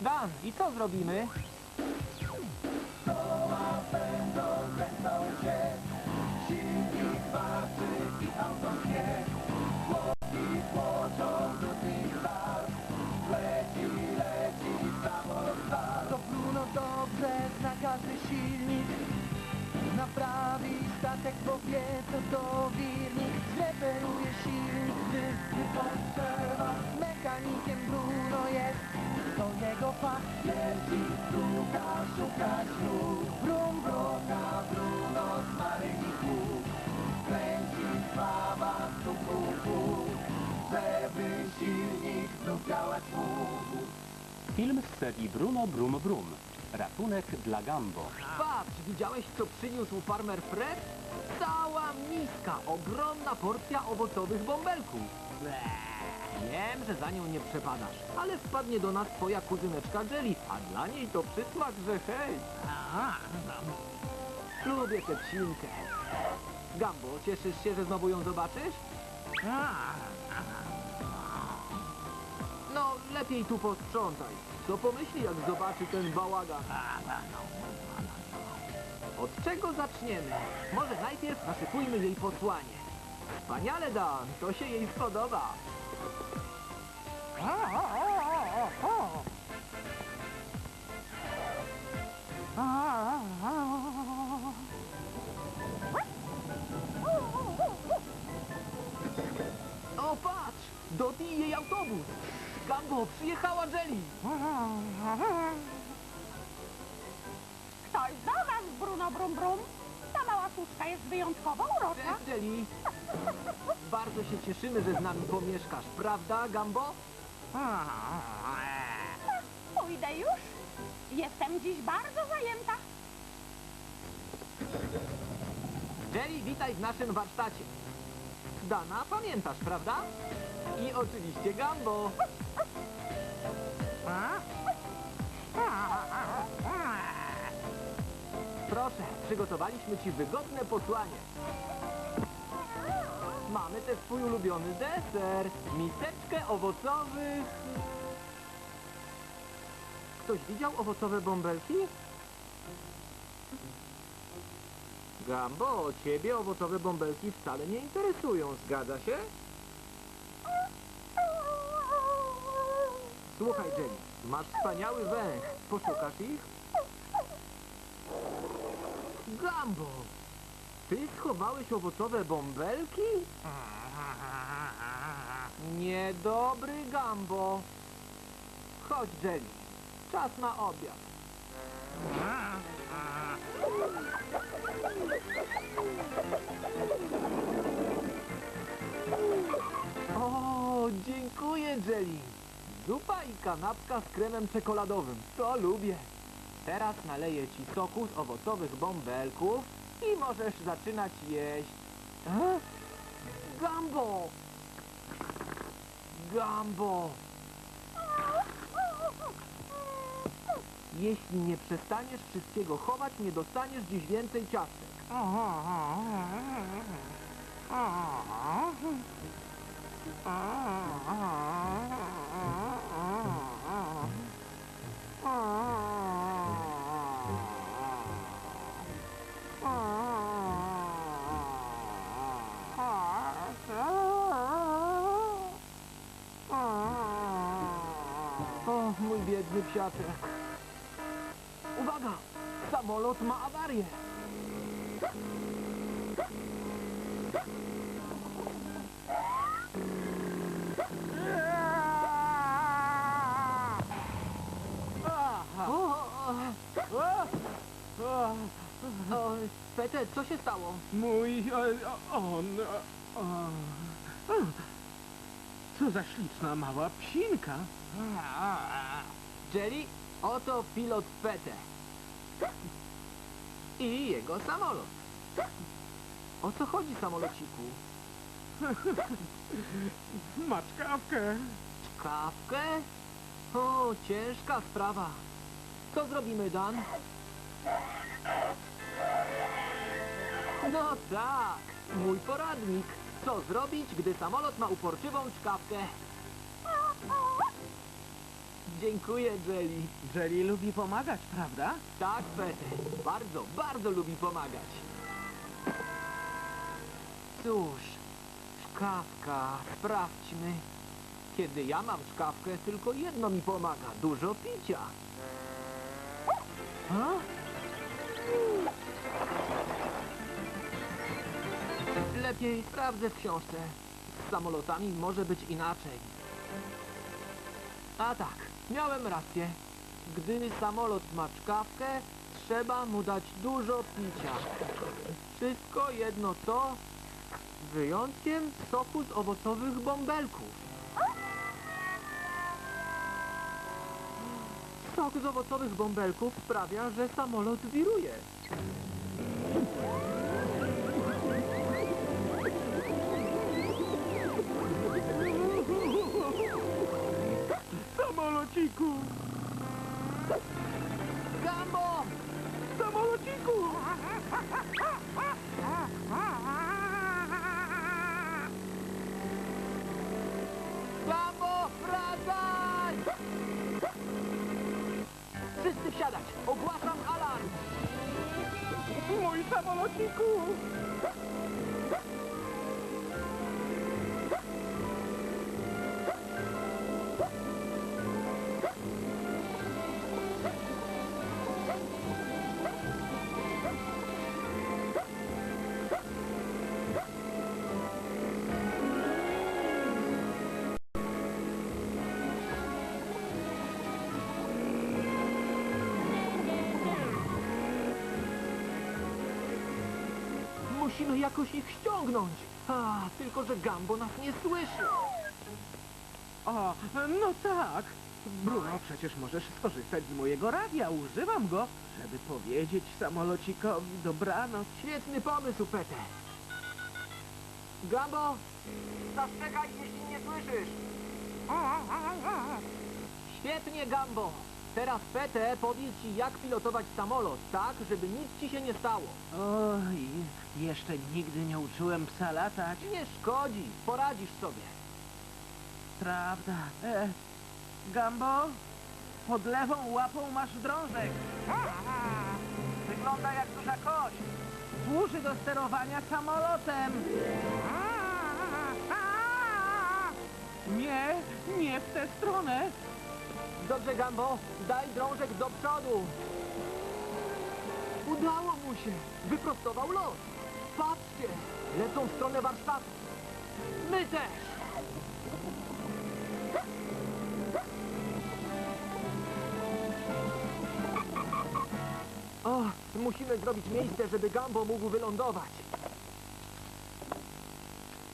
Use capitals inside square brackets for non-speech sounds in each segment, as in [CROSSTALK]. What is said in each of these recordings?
Dan, i co zrobimy? Naprawi statek, bo wie co to wirnik. Zreperuje silnik, Mechanikiem Bruno jest, to jego fach Jeździ, szuka, szuka ślub Brum, broka, Bruno z maryników Kręci tu, tu Żeby silnik znów działać mógł Film z serii Bruno Brum Brum. Ratunek dla Gambo. Patrz, widziałeś co przyniósł farmer Fred? Cała miska, ogromna porcja owocowych bąbelków. Wiem, że za nią nie przepadasz, ale wpadnie do nas twoja kuzyneczka Jelly, a dla niej to przysmak, że hej. Lubię tę psinkę. Gambo, cieszysz się, że znowu ją zobaczysz? No, lepiej tu posprzątaj. Co pomyśli, jak zobaczy ten bałagan? Od czego zaczniemy? Może najpierw naszykujmy jej posłanie. Wspaniale, Dan, to się jej spodoba. O, patrz! Doti i jej autobus! Gambo, przyjechała Jelly! Ktoś do was, Bruno Brum Brum. Suszka jest wyjątkowo urocza. Jelly! Bardzo się cieszymy, że z nami pomieszkasz, prawda, Gambo? Pójdę już. Jestem dziś bardzo zajęta. Jelly, witaj w naszym warsztacie. Dana, pamiętasz, prawda? I oczywiście Gambo. Proszę, przygotowaliśmy ci wygodne posłanie. Mamy też twój ulubiony deser. Miseczkę owocowych... Ktoś widział owocowe bąbelki? Gambo, ciebie owocowe bąbelki wcale nie interesują, zgadza się? Słuchaj, Jenny, masz wspaniały węch. Poszukasz ich? Gambo, ty schowałeś owocowe bąbelki? Niedobry Gambo. Chodź, Jenny, czas na obiad. O, dziękuję, Jelly. Zupa i kanapka z kremem czekoladowym. To lubię. Teraz naleję ci soku z owocowych bąbelków i możesz zaczynać jeść. E? Gambo! Gambo! Jeśli nie przestaniesz wszystkiego chować, nie dostaniesz dziś więcej ciastek. Mój biedny psiaczek. Uwaga! Samolot ma awarię! O, o, o, o, o, Pete, co się stało? Mój, e, on, e, o, co za śliczna mała psinka. Jerry, oto pilot Pete. I jego samolot. O co chodzi, samolociku? Masz kawkę. Kawkę? O, ciężka sprawa. Co zrobimy, Dan? No tak, mój poradnik. Co zrobić, gdy samolot ma uporczywą czkawkę? Dziękuję, Jelly. Jelly lubi pomagać, prawda? Tak, Pete. Bardzo, bardzo lubi pomagać. Cóż, szkawka, sprawdźmy. Kiedy ja mam szkawkę, tylko jedno mi pomaga. Dużo picia. Lepiej sprawdzę w książce. Z samolotami może być inaczej. A tak, miałem rację. Gdy samolot ma czkawkę, trzeba mu dać dużo picia. Wszystko jedno co, wyjątkiem soku z owocowych bąbelków. Sok z owocowych bąbelków sprawia, że samolot wiruje. Wsiadać! Ogłaszam alarm! Mój samolociku! Musimy jakoś ich ściągnąć. A, tylko że Gambo nas nie słyszy. O, no tak. Bruno, przecież możesz skorzystać z mojego radia. Używam go, żeby powiedzieć samolocikowi dobranoc. Świetny pomysł, Pete. Gambo, zastrzegaj, jeśli nie słyszysz. Świetnie, Gambo. Teraz Pete powie ci, jak pilotować samolot, tak, żeby nic ci się nie stało. Oj, jeszcze nigdy nie uczyłem psa latać. Nie szkodzi, poradzisz sobie. Prawda. E, Gambo, pod lewą łapą masz drążek. Wygląda jak duża kość. Służy do sterowania samolotem. Nie, nie w tę stronę. Dobrze, Gambo, daj drążek do przodu. Udało mu się. Wyprostował lot. Patrzcie, lecą w stronę warsztatu. My też. O, musimy zrobić miejsce, żeby Gambo mógł wylądować.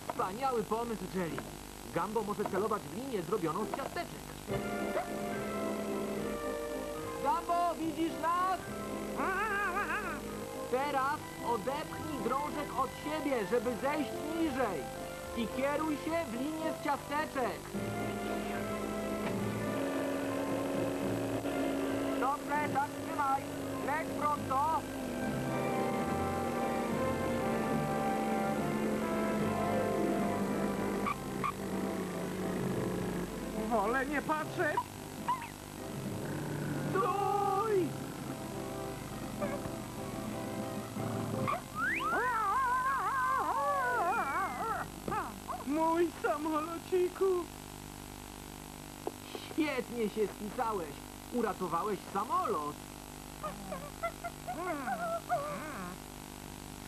Wspaniały pomysł, Jelly. Gambo może celować w linię zrobioną z ciasteczek. Widzisz nas? Teraz odepchnij drążek od siebie, żeby zejść niżej. I kieruj się w linię z ciasteczek. Dobrze, tak trzymaj. Leć prosto. Wolę nie patrzeć. Samolociku. Świetnie się spisałeś. Uratowałeś samolot. [LAUGHS]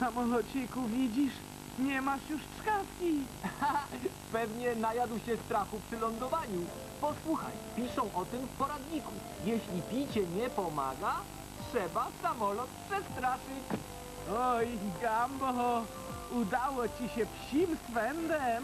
Samolociku, widzisz? Nie masz już czkawki. [LAUGHS] Pewnie najadł się strachu przy lądowaniu. Posłuchaj, piszą o tym w poradniku. Jeśli picie nie pomaga, trzeba samolot przestraszyć. Oj, Gambo, udało ci się psim swędem.